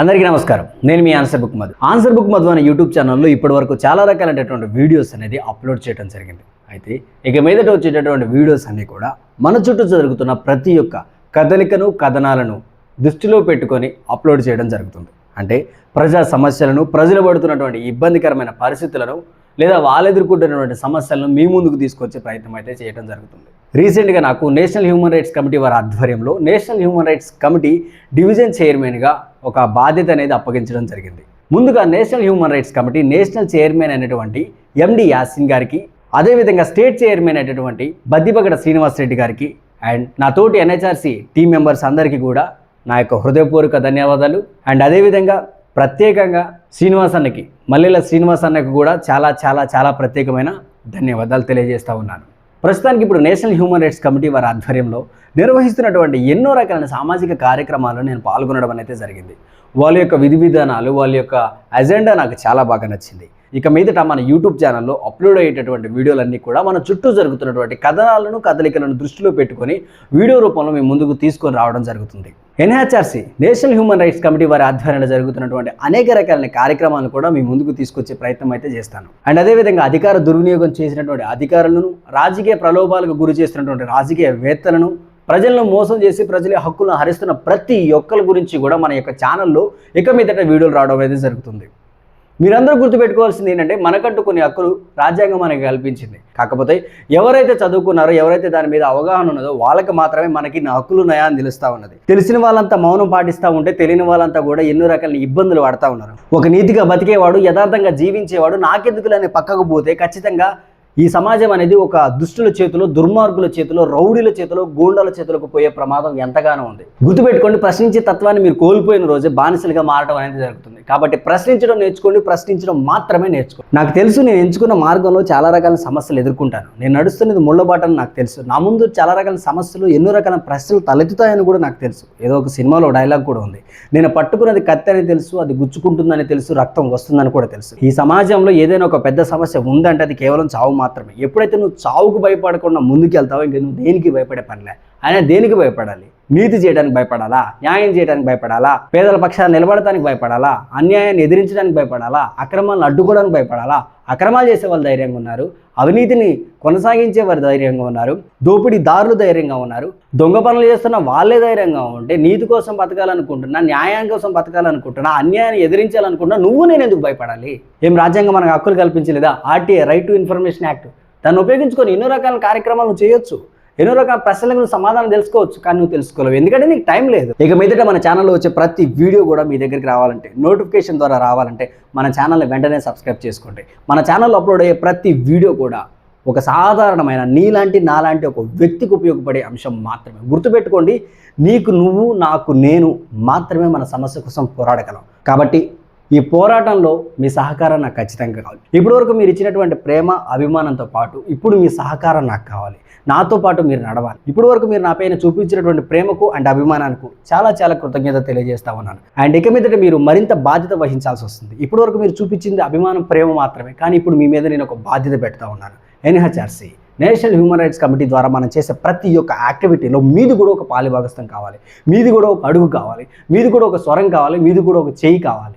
అందరికీ నమస్కారం. నేను మీ answer book Madhu. Answer book Madhu అనే యూట్యూబ్ ఛానల్లో ఇప్పటి వరకు చాలా రకాలైనటువంటి వీడియోస్ అనేది అప్లోడ్ చేయడం జరిగింది. అయితే ఇక మీదట వచ్చేటటువంటి వీడియోస్ అన్నీ కూడా మన చుట్టూ జరుగుతున్న ప్రతి ఒక్క కదలికను కథనాలను దృష్టిలో పెట్టుకొని అప్లోడ్ చేయడం జరుగుతుంది. అంటే ప్రజా సమస్యలను ప్రజలు పడుతున్నటువంటి ఇబ్బందికరమైన పరిస్థితులను లేదా వాళ్ళు ఎదుర్కొంటున్నటువంటి సమస్యలను మీ ముందుకు తీసుకొచ్చే ప్రయత్నం అయితే చేయడం జరుగుతుంది. రీసెంట్గా నాకు నేషనల్ హ్యూమన్ రైట్స్ కమిటీ వారి ఆధ్వర్యంలో national human rights committee division చైర్మన్గా ఒక బాధ్యత అనేది అప్పగించడం జరిగింది. ముందుగా national human rights committee national chairman అయినటువంటి ఎండి యాసిన్ గారికి అదేవిధంగా స్టేట్ చైర్మన్ అయినటువంటి బద్దిపగడ శ్రీనివాస్ రెడ్డి గారికి అండ్ నా తోటి ఎన్హెచ్ఆర్సీ టీం మెంబర్స్ అందరికీ కూడా నా యొక్క హృదయపూర్వక ధన్యవాదాలు. అండ్ అదేవిధంగా ప్రత్యేకంగా శ్రీనివాస్ అన్నకి మల్లెల శ్రీనివాస్ అన్నకి కూడా చాలా చాలా చాలా ప్రత్యేకమైన ధన్యవాదాలు తెలియజేస్తా ఉన్నాను. ప్రస్తుతానికి ఇప్పుడు నేషనల్ హ్యూమన్ రైట్స్ కమిటీ వారి ఆధ్వర్యంలో నిర్వహిస్తున్నటువంటి ఎన్నో రకాలైన సామాజిక కార్యక్రమాల్లో నేను పాల్గొనడం అనేది జరిగింది. వాళ్ళ యొక్క విధి విధానాలు వాళ్ళ యొక్క అజెండా నాకు చాలా బాగా నచ్చింది. ఇక మీదట మన యూట్యూబ్ ఛానల్లో అప్లోడ్ అయ్యేటటువంటి వీడియోలన్నీ కూడా మన చుట్టూ జరుగుతున్నటువంటి కథనాలను కదలికలను దృష్టిలో పెట్టుకొని వీడియో రూపంలో మేము ముందుకు తీసుకొని రావడం జరుగుతుంది. NHRC national human rights committee వారి ఆధ్వర్యంలో జరుగుతున్నటువంటి అనేక రకాలైన కార్యక్రమాలను కూడా మీ ముందుకు తీసుకొచ్చే ప్రయత్నం అయితే చేస్తాను. అండ్ అదేవిధంగా అధికార దుర్వినియోగం చేసినటువంటి అధికారులను రాజకీయ ప్రలోభాలకు గురి చేస్తున్నటువంటి రాజకీయ వేత్తలను ప్రజలను మోసం చేసి ప్రజల హక్కులను హరిస్తున్న ప్రతి ఒక్కరి గురించి కూడా మన యొక్క ఛానల్లో ఇక మీదట వీడియోలు రావడం అనేది జరుగుతుంది. మీరందరూ గుర్తుపెట్టుకోవాల్సింది ఏంటంటే మనకంటూ కొన్ని హక్కులు రాజ్యాంగం మనకి కల్పించింది. కాకపోతే ఎవరైతే చదువుకున్నారో ఎవరైతే దాని మీద అవగాహన ఉన్నదో వాళ్ళకి మాత్రమే మనకి నా హక్కులు ఉన్నాయా అని తెలుస్తూ ఉన్నది. తెలిసిన వాళ్ళంతా మౌనం పాటిస్తూ ఉంటే తెలియని వాళ్ళంతా కూడా ఎన్నో రకాల ఇబ్బందులు పడతా ఉన్నారు. ఒక నీతిగా బతికేవాడు యథార్థంగా జీవించేవాడు నాకెందుకులనే పక్కకు పోతే ఖచ్చితంగా ఈ సమాజం అనేది ఒక దుష్టుల చేతిలో దుర్మార్గుల చేతిలో రౌడీల చేతిలో గూండాల చేతులకు పోయే ప్రమాదం ఎంతగానో ఉంది. గుర్తుపెట్టుకోండి ప్రశ్నించే తత్వాన్ని మీరు కోల్పోయిన రోజే బానిసలుగా మారడం అనేది జరుగుతుంది. కాబట్టి ప్రశ్నించడం నేర్చుకోండి ప్రశ్నించడం మాత్రమే నేర్చుకోండి. నాకు తెలుసు నేను ఎంచుకున్న మార్గంలో చాలా రకాల సమస్యలు ఎదుర్కొంటాను. నేను నడుస్తున్నది ముళ్ళబాటని నాకు తెలుసు. నా ముందు చాలా రకాల సమస్యలు ఎన్నో రకాల ప్రశ్నలు తలెత్తుతాయని కూడా నాకు తెలుసు. ఏదో ఒక సినిమాలో డైలాగ్ కూడా ఉంది. నేను పట్టుకున్నది కత్తి అని తెలుసు అది గుచ్చుకుంటుందని తెలుసు రక్తం వస్తుందని కూడా తెలుసు. ఈ సమాజంలో ఏదైనా ఒక పెద్ద సమస్య ఉందంటే అది కేవలం చావు మాత్రమే. ఎప్పుడైతే నువ్వు చావుకు భయపడకుండా ముందుకు వెళ్తావో ఇంక నువ్వు దేనికి భయపడే పనిలే ఆయన దేనికి భయపడాలి? నీతి చేయడానికి భయపడాలా? న్యాయం చేయడానికి భయపడాలా? పేదల పక్షాన్ని నిలబడటానికి భయపడాలా? అన్యాయాన్ని ఎదిరించడానికి భయపడాలా? అక్రమాలను అడ్డుకోవడానికి భయపడాలా? అక్రమాలు చేసే వాళ్ళు ధైర్యంగా ఉన్నారు. అవినీతిని కొనసాగించే వారు ధైర్యంగా ఉన్నారు దోపిడీ దారులు ధైర్యంగా ఉన్నారు దొంగ పనులు చేస్తున్న వాళ్ళే ధైర్యంగా ఉంటే నీతి కోసం బతకాలనుకుంటున్నా న్యాయం కోసం బతకాలనుకుంటున్నా అన్యాయాన్ని ఎదిరించాలనుకుంటున్నా నువ్వు నేను ఎందుకు భయపడాలి? ఏం రాజ్యాంగం మనకు హక్కులు కల్పించలేదా? RTA right to information act దాన్ని ఉపయోగించుకొని ఎన్నో రకాల కార్యక్రమాలు చేయొచ్చు. ఎన్నో రకాల ప్రశ్నలకు నువ్వు సమాధానం తెలుసుకోవచ్చు కానీ నువ్వు తెలుసుకోలేవు. ఎందుకంటే నీకు టైం లేదు. ఇక మీదట మన ఛానల్లో వచ్చే ప్రతి వీడియో కూడా మీ దగ్గరికి రావాలంటే నోటిఫికేషన్ ద్వారా రావాలంటే మన ఛానల్ని వెంటనే సబ్స్క్రైబ్ చేసుకోండి. మన ఛానల్లో అప్లోడ్ అయ్యే ప్రతి వీడియో కూడా ఒక సాధారణమైన నీలాంటి నాలాంటి ఒక వ్యక్తికి ఉపయోగపడే అంశం మాత్రమే. గుర్తుపెట్టుకోండి నీకు నువ్వు నాకు నేను మాత్రమే మన సమస్య కోసం పోరాడగలం. కాబట్టి ఈ పోరాటంలో మీ సహకారం నాకు ఖచ్చితంగా కావాలి. ఇప్పటి వరకు మీరు ఇచ్చినటువంటి ప్రేమ అభిమానంతో పాటు ఇప్పుడు మీ సహకారం నాకు కావాలి. నాతో పాటు మీరు నడవాలి. ఇప్పటి వరకు మీరు నా పైన చూపించినటువంటి ప్రేమకు అండ్ అభిమానానికి చాలా చాలా కృతజ్ఞత తెలియజేస్తా ఉన్నాను. అండ్ ఇక మీదట మీరు మరింత బాధ్యత వహించాల్సి వస్తుంది. ఇప్పటి వరకు మీరు చూపించింది అభిమానం ప్రేమ మాత్రమే. కానీ ఇప్పుడు మీ మీద నేను ఒక బాధ్యత పెడతా ఉన్నాను. NHRC national human rights committee ద్వారా మనం చేసే ప్రతి ఒక్క యాక్టివిటీలో మీది కూడా ఒక పాలిభాగస్థం కావాలి. మీది కూడా ఒక అడుగు కావాలి. మీది కూడా ఒక స్వరం కావాలి. మీది కూడా ఒక చేయి కావాలి.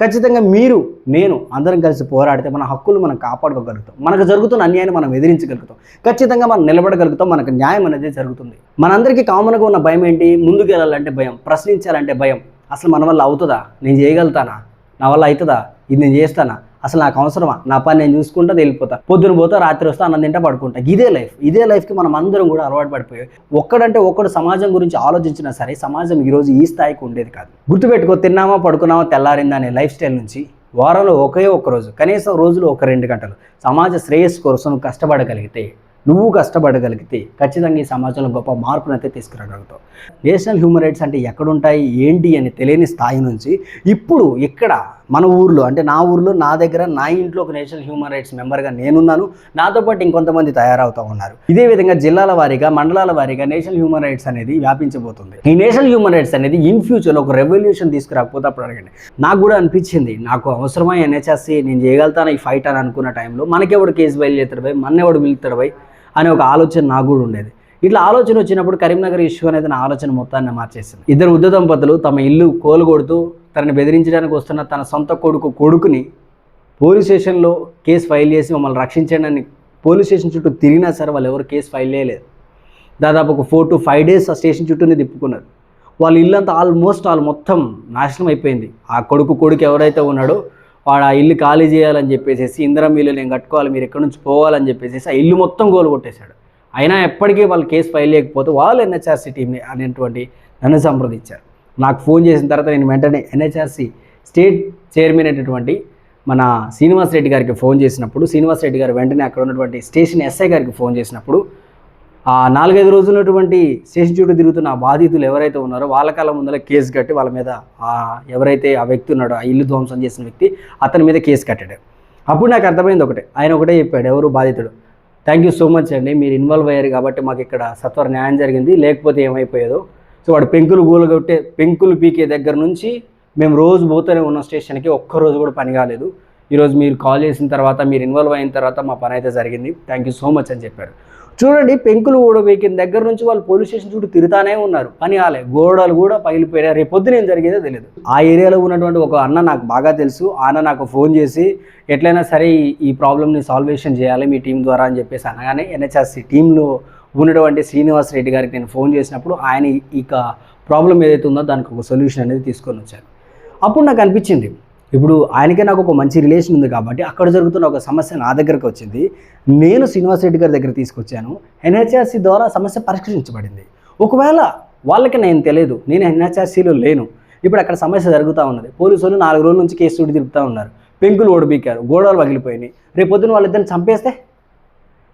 ఖచ్చితంగా మీరు నేను అందరం కలిసి పోరాడితే మన హక్కులు మనం కాపాడుకోగలుగుతాం. మనకు జరుగుతున్న అన్యాయాన్ని మనం ఎదిరించగలుగుతాం. ఖచ్చితంగా మనం నిలబడగలుగుతాం. మనకు న్యాయం అనేది జరుగుతుంది. మనందరికీ కామన్గా ఉన్న భయం ఏంటి? ముందుకు వెళ్ళాలంటే భయం ప్రశ్నించాలంటే భయం. అసలు మన వల్ల అవుతుందా? నేను చేయగలుగుతానా? నా వల్ల అవుతుందా? ఇది నేను చేస్తానా? అసలు నాకు అవసరమా? నా పని నేను చూసుకుంటా వెళ్ళిపోతా పొద్దున పోతా రాత్రి వస్తా అన్నం తింటా పడుకుంటా. ఇదే లైఫ్ ఇదే లైఫ్కి మనం అందరం కూడా అలవాటు పడిపోయాయి ఒక్కడంటే ఒక్కడు సమాజం గురించి ఆలోచించినా సరే సమాజం ఈరోజు ఈ స్థాయికి ఉండేది కాదు. గుర్తుపెట్టుకో తిన్నామా పడుకున్నామా తెల్లారిందా అనే లైఫ్ స్టైల్ నుంచి వారంలో ఒకే ఒక్క రోజు కనీసం రోజులో ఒక రెండు గంటలు సమాజ శ్రేయస్సు కోసం నువ్వు కష్టపడగలిగితే నువ్వు కష్టపడగలిగితే ఖచ్చితంగా ఈ సమాజంలో గొప్ప మార్పును అయితే తీసుకురాగలుగుతావు. నేషనల్ హ్యూమన్ రైట్స్ అంటే ఎక్కడుంటాయి ఏంటి అని తెలియని స్థాయి నుంచి ఇప్పుడు ఇక్కడ మన ఊర్లో అంటే నా ఊర్లో నా దగ్గర నా ఇంట్లో ఒక నేషనల్ హ్యూమన్ రైట్స్ మెంబర్గా నేనున్నాను. నాతో పాటు ఇంకొంతమంది తయారవుతూ ఉన్నారు. ఇదే విధంగా జిల్లాల వారీగా మండలాల వారీగా నేషనల్ హ్యూమన్ రైట్స్ అనేది వ్యాపించబోతుంది. ఈ నేషనల్ హ్యూమన్ రైట్స్ అనేది ఇన్ ఫ్యూచర్లో ఒక రెవల్యూషన్ తీసుకురాకపోతే అప్పుడు అడగండి. నాకు కూడా అనిపించింది నాకు అవసరమై ఎన్హెచ్ఎస్సి నేను చేయగలుగుతాను ఈ ఫైట్ అని అనుకున్న టైంలో? మనకెవడు కేసు బయలుదేరుతాడు పోయి మన్నెవడు పిలుతాడు పోయి అనే ఒక ఆలోచన నాకు కూడా ఉండేది. ఇట్లా ఆలోచన వచ్చినప్పుడు కరీంనగర్ ఇష్యూ అనేది నా ఆలోచన మొత్తాన్ని మార్చేసింది. ఇద్దరు వృద్ధ దంపతులు తమ ఇల్లు కోలుగొడుతూ తనని బెదిరించడానికి వస్తున్న తన సొంత కొడుకు కొడుకుని పోలీస్ స్టేషన్లో కేసు ఫైల్ చేసి మమ్మల్ని రక్షించండి అని పోలీస్ స్టేషన్ చుట్టూ తిరిగినా సరే వాళ్ళు ఎవరు కేసు ఫైల్ చేయలేదు. దాదాపు ఒక ఫోర్ టు ఫైవ్ డేస్ ఆ స్టేషన్ చుట్టూనే తిప్పుకున్నారు. వాళ్ళ ఇల్లంతా ఆల్మోస్ట్ వాళ్ళు మొత్తం నాశనం అయిపోయింది. ఆ కొడుకు కొడుకు ఎవరైతే ఉన్నాడో వాడు ఆ ఇల్లు ఖాళీ చేయాలని చెప్పేసి ఇందిరం ఇల్లు నేను కట్టుకోవాలి మీరు ఎక్కడి నుంచి పోవాలని చెప్పేసి ఆ ఇల్లు మొత్తం గోలు కొట్టేశాడు అయినా ఎప్పటికీ వాళ్ళు కేసు ఫైల్ చేయకపోతే వాళ్ళు ఎన్హెచ్ఆర్సీ టీంని అనేటువంటి నన్ను సంప్రదించారు. నాకు ఫోన్ చేసిన తర్వాత నేను వెంటనే ఎన్హెచ్ఆర్సీ స్టేట్ చైర్మన్ అయినటువంటి మన శ్రీనివాస్ రెడ్డి గారికి ఫోన్ చేసినప్పుడు శ్రీనివాస్ రెడ్డి గారు వెంటనే అక్కడ ఉన్నటువంటి స్టేషన్ ఎస్ఐ గారికి ఫోన్ చేసినప్పుడు ఆ నాలుగైదు రోజులు ఉన్నటువంటి స్టేషన్ చుట్టూ తిరుగుతున్న ఆ బాధితులు ఎవరైతే ఉన్నారో వాళ్ళ కాలం ముందర కేసు కట్టి వాళ్ళ మీద ఆ ఎవరైతే ఆ వ్యక్తి ఉన్నాడో ఆ ఇల్లు ధ్వంసం చేసిన వ్యక్తి అతని మీద కేసు కట్టాడు. అప్పుడు నాకు అర్థమైంది ఒకటే ఆయన ఒకటే చెప్పాడు ఎవరు బాధితుడు? థ్యాంక్ యూ సో మచ్ అండి మీరు ఇన్వాల్వ్ అయ్యారు కాబట్టి మాకు ఇక్కడ సత్వర న్యాయం జరిగింది లేకపోతే ఏమైపోయేదో సో వాడు పెంకులు గూలు కొట్టే పెంకులు పీకే దగ్గర నుంచి మేము రోజు పోతూనే ఉన్న స్టేషన్కి ఒక్క రోజు కూడా పని కాలేదు. ఈరోజు మీరు కాల్ చేసిన తర్వాత మీరు ఇన్వాల్వ్ అయిన తర్వాత మా పని అయితే జరిగింది. థ్యాంక్ యూ సో మచ్ అని చెప్పారు. చూడండి పెంకులు ఊడబెక్కిన దగ్గర నుంచి వాళ్ళు పోలీస్ స్టేషన్ చుట్టూ తిరుగుతానే ఉన్నారు. పని కాలే. గోడలు కూడా పగిలిపోయాయి రేపు ఏం జరిగేదో తెలియదు ఆ ఏరియాలో ఉన్నటువంటి ఒక అన్న నాకు బాగా తెలుసు. ఆ అన్న నాకు ఫోన్ చేసి ఎట్లయినా సరే ఈ- ఈ ప్రాబ్లమ్ని సాల్వేషన్ చేయాలి మీ టీం ద్వారా అని చెప్పేసి అనగానే ఎన్హెచ్ఆర్సీ టీంలో ఉన్నటువంటి శ్రీనివాస్ రెడ్డి గారికి నేను ఫోన్ చేసినప్పుడు ఆయన ఈ- ఇక ప్రాబ్లం ఏదైతే ఉందో దానికి ఒక సొల్యూషన్ అనేది తీసుకొని వచ్చారు. అప్పుడు నాకు అనిపించింది ఇప్పుడు ఆయనకే నాకు ఒక మంచి రిలేషన్ ఉంది కాబట్టి అక్కడ జరుగుతున్న ఒక సమస్య నా దగ్గరకు వచ్చింది. నేను శ్రీనివాస్ రెడ్డి గారి దగ్గర తీసుకొచ్చాను ఎన్హెచ్ఆర్సీ ద్వారా సమస్య పరిష్కరించబడింది. ఒకవేళ వాళ్ళకి నేను తెలియదు నేను ఎన్హెచ్ఆర్సీలో లేను ఇప్పుడు అక్కడ సమస్య జరుగుతూ ఉన్నది. పోలీసులు నాలుగు రోజుల నుంచి కేసు చుట్టూ తిరుగుతూ ఉన్నారు. పెంకులు ఓడిపీకారు గోడలు పగిలిపోయినాయి రేపు వాళ్ళిద్దరిని చంపేస్తే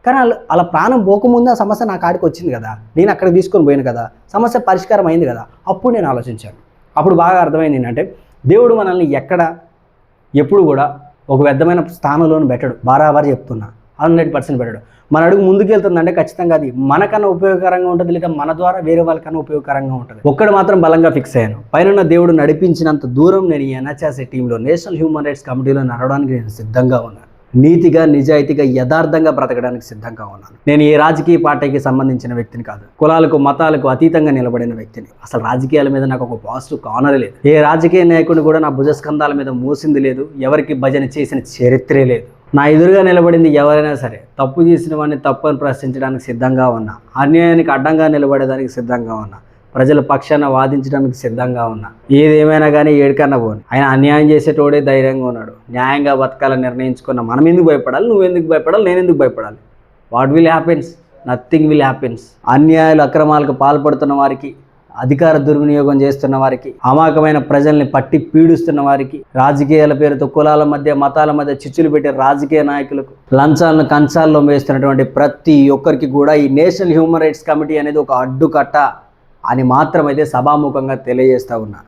కానీ అలా అలా ప్రాణం పోకముందు ఆ సమస్య నా కాడికి వచ్చింది కదా. నేను అక్కడ తీసుకొని పోయాను కదా. సమస్య పరిష్కారం అయింది కదా. అప్పుడు నేను ఆలోచించాను. అప్పుడు బాగా అర్థమైంది ఏంటంటే దేవుడు మనల్ని ఎక్కడ ఎప్పుడు కూడా ఒక పెద్దమైన స్థానంలో పెట్టడు. బారాబారి చెప్తున్నా. హండ్రెడ్ పర్సెంట్ పెట్టడు. మన అడుగు ముందుకు వెళ్తుందంటే ఖచ్చితంగా అది మనకన్నా ఉపయోగకరంగా ఉంటుంది లేదా మన ద్వారా వేరే వాళ్ళకన్నా ఉపయోగకరంగా ఉంటుంది. ఒక్కడు మాత్రం బలంగా ఫిక్స్ అయ్యాను. పైన దేవుడు నడిపించినంత దూరం నేను ఈ ఎన్హెచ్ఆర్సీ టీంలో నేషనల్ హ్యూమన్ రైట్స్ కమిటీలో నడవడానికి నేను సిద్ధంగా ఉన్నాను నీతిగా నిజాయితీగా యథార్థంగా బ్రతకడానికి సిద్ధంగా ఉన్నాను. నేను ఏ రాజకీయ పార్టీకి సంబంధించిన వ్యక్తిని కాదు. కులాలకు మతాలకు అతీతంగా నిలబడిన వ్యక్తిని. అసలు రాజకీయాల మీద నాకు ఒక పాజిటివ్ కానర్ లేదు. ఏ రాజకీయ నాయకుడిని కూడా నా భుజస్కంధాల మీద మోసింది లేదు. ఎవరికి భజన చేసిన చరిత్రే లేదు. నా ఎదురుగా నిలబడింది ఎవరైనా సరే తప్పు చేసిన వాడిని తప్పు అని ప్రశ్నించడానికి సిద్ధంగా ఉన్నా. అన్యాయానికి అడ్డంగా నిలబడేదానికి సిద్ధంగా ఉన్నా. ప్రజల పక్షాన వాదించడానికి సిద్ధంగా ఉన్నా. ఏదేమైనా కానీ ఏడికన్నా పోను. ఆయన అన్యాయం చేసేటోడే ధైర్యంగా ఉన్నాడు. న్యాయంగా బతకాలని నిర్ణయించుకున్న మనం ఎందుకు భయపడాలి? నువ్వు ఎందుకు భయపడాలి? నేను ఎందుకు భయపడాలి? What will happens nothing will happens అన్యాయాలు అక్రమాలకు పాల్పడుతున్న వారికి అధికార దుర్వినియోగం చేస్తున్న వారికి అమాయకమైన ప్రజల్ని పట్టి పీడిస్తున్న వారికి రాజకీయాల పేరుతో కులాల మధ్య మతాల మధ్య చిచ్చులు పెట్టే రాజకీయ నాయకులకు లంచాలను కంచాల్లో వేస్తున్నటువంటి ప్రతి ఒక్కరికి కూడా ఈ నేషనల్ హ్యూమన్ రైట్స్ కమిటీ అనేది ఒక అడ్డుకట్ట. అని మాత్రమైతే సభాముఖంగా తెలియజేస్తా ఉన్నా.